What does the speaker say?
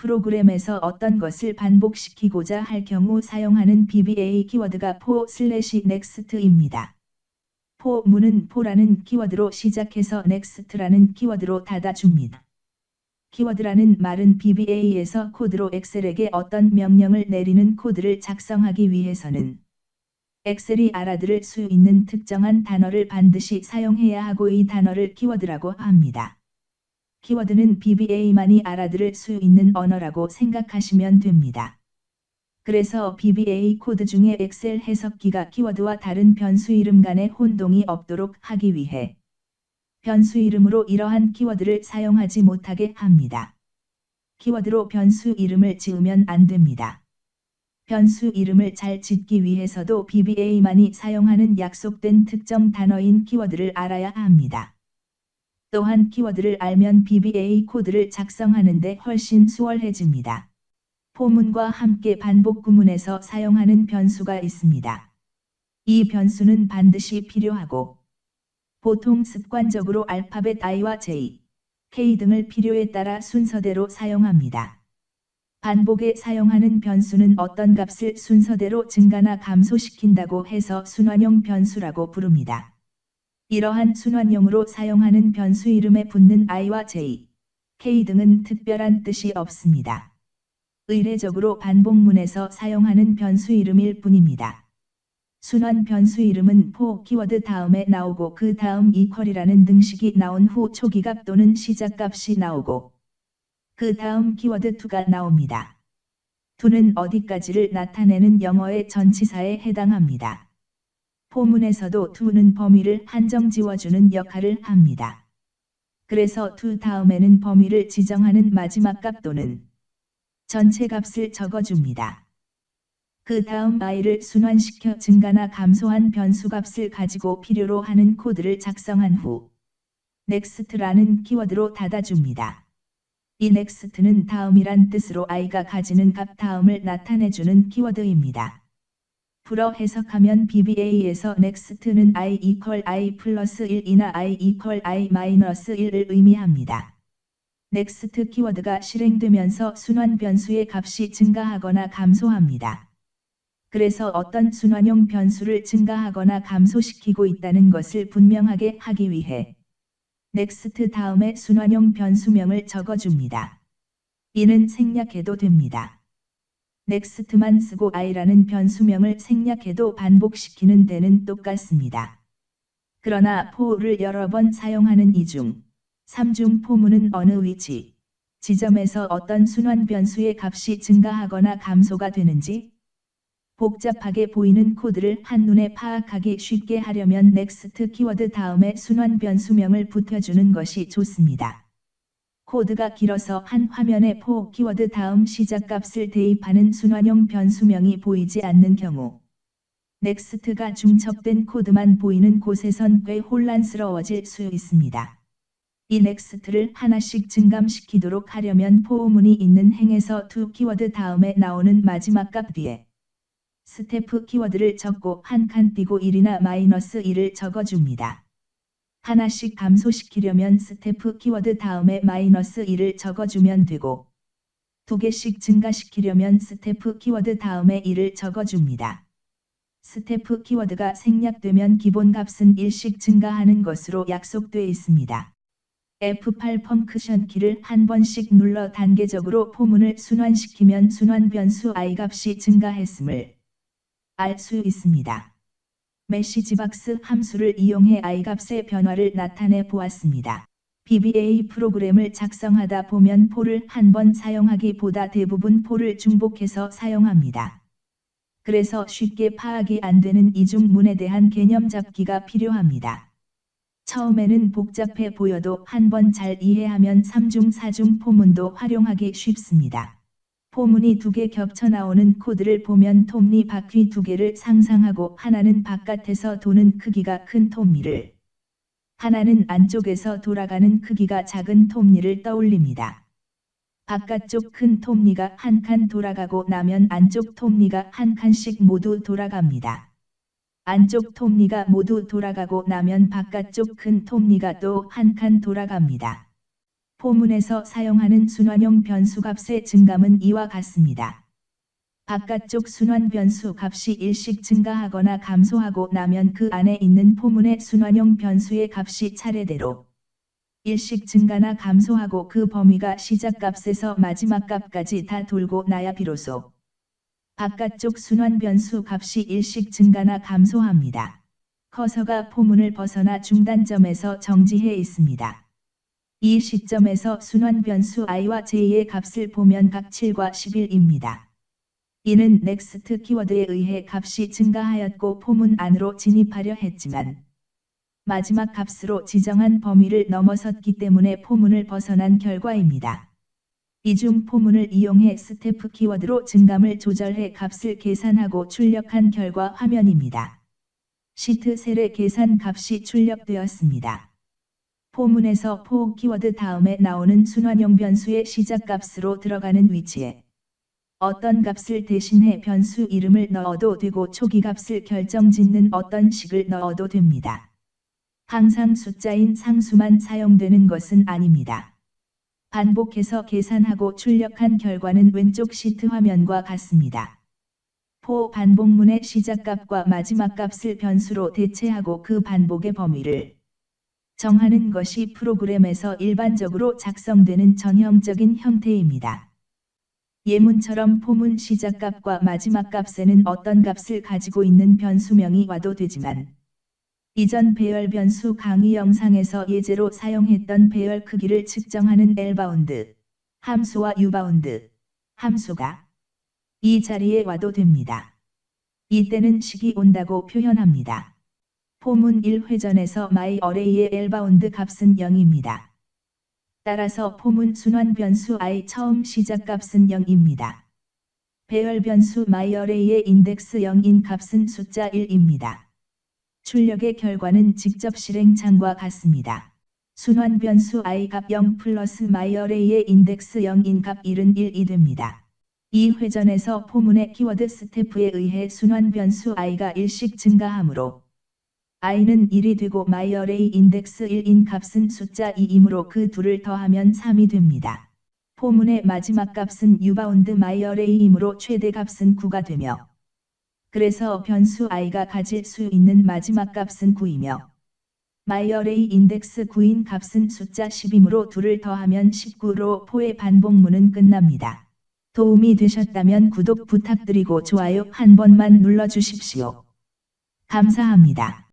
프로그램에서 어떤 것을 반복시키고자 할 경우 사용하는 BBA 키워드가 for slash next입니다. for문은 for라는 키워드로 시작해서 next라는 키워드로 닫아줍니다. 키워드라는 말은 BBA에서 코드로 엑셀에게 어떤 명령을 내리는 코드를 작성하기 위해서는 엑셀이 알아들을 수 있는 특정한 단어를 반드시 사용해야 하고 이 단어를 키워드라고 합니다. 키워드는 BBA만이 알아들을 수 있는 언어라고 생각하시면 됩니다. 그래서 BBA 코드 중에 엑셀 해석기가 키워드와 다른 변수 이름 간의 혼동이 없도록 하기 위해 변수 이름으로 이러한 키워드를 사용하지 못하게 합니다. 키워드로 변수 이름을 지으면 안 됩니다. 변수 이름을 잘 짓기 위해서도 BBA만이 사용하는 약속된 특정 단어인 키워드를 알아야 합니다. 또한 키워드를 알면 BBA 코드를 작성하는데 훨씬 수월해집니다. 포문과 함께 반복 구문에서 사용하는 변수가 있습니다. 이 변수는 반드시 필요하고 보통 습관적으로 알파벳 I와 J, K 등을 필요에 따라 순서대로 사용합니다. 반복에 사용하는 변수는 어떤 값을 순서대로 증가나 감소시킨다고 해서 순환형 변수라고 부릅니다. 이러한 순환형으로 사용하는 변수 이름에 붙는 I와 J, K 등은 특별한 뜻이 없습니다. 의례적으로 반복문에서 사용하는 변수 이름일 뿐입니다. 순환 변수 이름은 포 키워드 다음에 나오고 그 다음 이퀄이라는 등식이 나온 후 초기값 또는 시작값이 나오고 그 다음 키워드 to가 나옵니다. to는 어디까지를 나타내는 영어의 전치사에 해당합니다. 포문에서도 to는 범위를 한정 지워주는 역할을 합니다. 그래서 to 다음에는 범위를 지정하는 마지막 값 또는 전체 값을 적어줍니다. 그 다음 i를 순환시켜 증가나 감소한 변수값을 가지고 필요로 하는 코드를 작성한 후 next라는 키워드로 닫아줍니다. 이 next는 다음이란 뜻으로 i가 가지는 값 다음을 나타내주는 키워드입니다. 불어 해석하면 BBA에서 next는 i equal i 플러스 1이나 i equal i 마이너스 1을 의미합니다. next 키워드가 실행되면서 순환 변수의 값이 증가하거나 감소합니다. 그래서 어떤 순환형 변수를 증가하거나 감소시키고 있다는 것을 분명하게 하기 위해 next 다음에 순환형 변수명을 적어줍니다. 이는 생략해도 됩니다. Next만 쓰고 i라는 변수명을 생략해도 반복시키는 데는 똑같습니다. 그러나 for를 여러 번 사용하는 이중 3중 포문은 어느 위치, 지점에서 어떤 순환 변수의 값이 증가하거나 감소가 되는지 복잡하게 보이는 코드를 한눈에 파악하기 쉽게 하려면 next 키워드 다음에 순환 변수명을 붙여주는 것이 좋습니다. 코드가 길어서 한 화면에 포 키워드 다음 시작값을 대입하는 순환형 변수명이 보이지 않는 경우 넥스트가 중첩된 코드만 보이는 곳에선 꽤 혼란스러워질 수 있습니다. 이 넥스트를 하나씩 증감시키도록 하려면 포문이 있는 행에서 to 키워드 다음에 나오는 마지막 값 뒤에 스태프 키워드를 적고 한 칸 띄고 1이나 마이너스 1을 적어줍니다. 하나씩 감소시키려면 스태프 키워드 다음에 마이너스 1을 적어주면 되고 두 개씩 증가시키려면 스태프 키워드 다음에 1을 적어줍니다. 스태프 키워드가 생략되면 기본 값은 1씩 증가하는 것으로 약속돼 있습니다. F8 펑크션 키를 한 번씩 눌러 단계적으로 포문을 순환시키면 순환 변수 i 값이 증가했음을 알 수 있습니다. 메시지박스 함수를 이용해 i값의 변화를 나타내 보았습니다. BBA 프로그램을 작성하다 보면 포를 한번 사용하기보다 대부분 포를 중복해서 사용합니다. 그래서 쉽게 파악이 안 되는 이중문에 대한 개념 잡기가 필요합니다. 처음에는 복잡해 보여도 한 번 잘 이해하면 3중 4중 포문도 활용하기 쉽습니다. 포문이 두 개 겹쳐 나오는 코드를 보면 톱니 바퀴 두 개를 상상하고 하나는 바깥에서 도는 크기가 큰 톱니를 하나는 안쪽에서 돌아가는 크기가 작은 톱니를 떠올립니다. 바깥쪽 큰 톱니가 한 칸 돌아가고 나면 안쪽 톱니가 한 칸씩 모두 돌아갑니다. 안쪽 톱니가 모두 돌아가고 나면 바깥쪽 큰 톱니가 또 한 칸 돌아갑니다. 포문에서 사용하는 순환용 변수 값의 증감은 이와 같습니다. 바깥쪽 순환 변수 값이 일씩 증가하거나 감소하고 나면 그 안에 있는 포문의 순환용 변수의 값이 차례대로 일씩 증가나 감소하고 그 범위가 시작값에서 마지막 값까지 다 돌고 나야 비로소 바깥쪽 순환 변수 값이 일씩 증가나 감소합니다. 커서가 포문을 벗어나 중단점에서 정지해 있습니다. 이 시점에서 순환 변수 i와 j의 값을 보면 각 7과 11입니다. 이는 next 키워드에 의해 값이 증가하였고 포문 안으로 진입하려 했지만 마지막 값으로 지정한 범위를 넘어섰기 때문에 포문을 벗어난 결과입니다. 이중 포문을 이용해 스태프 키워드로 증감을 조절해 값을 계산하고 출력한 결과 화면입니다. 시트 셀의 계산 값이 출력되었습니다. 포문에서 포 키워드 다음에 나오는 순환용 변수의 시작값으로 들어가는 위치에 어떤 값을 대신해 변수 이름을 넣어도 되고 초기 값을 결정짓는 어떤 식을 넣어도 됩니다. 항상 숫자인 상수만 사용되는 것은 아닙니다. 반복해서 계산하고 출력한 결과는 왼쪽 시트 화면과 같습니다. 포 반복문의 시작값과 마지막 값을 변수로 대체하고 그 반복의 범위를 정하는 것이 프로그램에서 일반적으로 작성되는 전형적인 형태입니다. 예문처럼 포문 시작값과 마지막 값에는 어떤 값을 가지고 있는 변수명이 와도 되지만 이전 배열 변수 강의 영상에서 예제로 사용했던 배열 크기를 측정하는 L바운드, 함수와 U바운드, 함수가 이 자리에 와도 됩니다. 이때는 식이 온다고 표현합니다. 포문 1회전에서 my array의 L바운드 값은 0입니다. 따라서 포문 순환 변수 i 처음 시작 값은 0입니다. 배열 변수 my array의 인덱스 0인 값은 숫자 1입니다. 출력의 결과는 직접 실행창과 같습니다. 순환 변수 i 값 0 플러스 my array의 인덱스 0인 값 1은 1이 됩니다. 이 회전에서 포문의 키워드 스태프에 의해 순환 변수 i가 1씩 증가하므로 i는 1이 되고 마이어레이 인덱스 1인 값은 숫자 2이므로 그 둘을 더하면 3이 됩니다. 포문의 마지막 값은 유바운드 마이어레이이므로 최대 값은 9가 되며 그래서 변수 i가 가질 수 있는 마지막 값은 9이며 마이어레이 인덱스 9인 값은 숫자 10이므로 둘을 더하면 19로 포의 반복문은 끝납니다. 도움이 되셨다면 구독 부탁드리고 좋아요 한 번만 눌러주십시오. 감사합니다.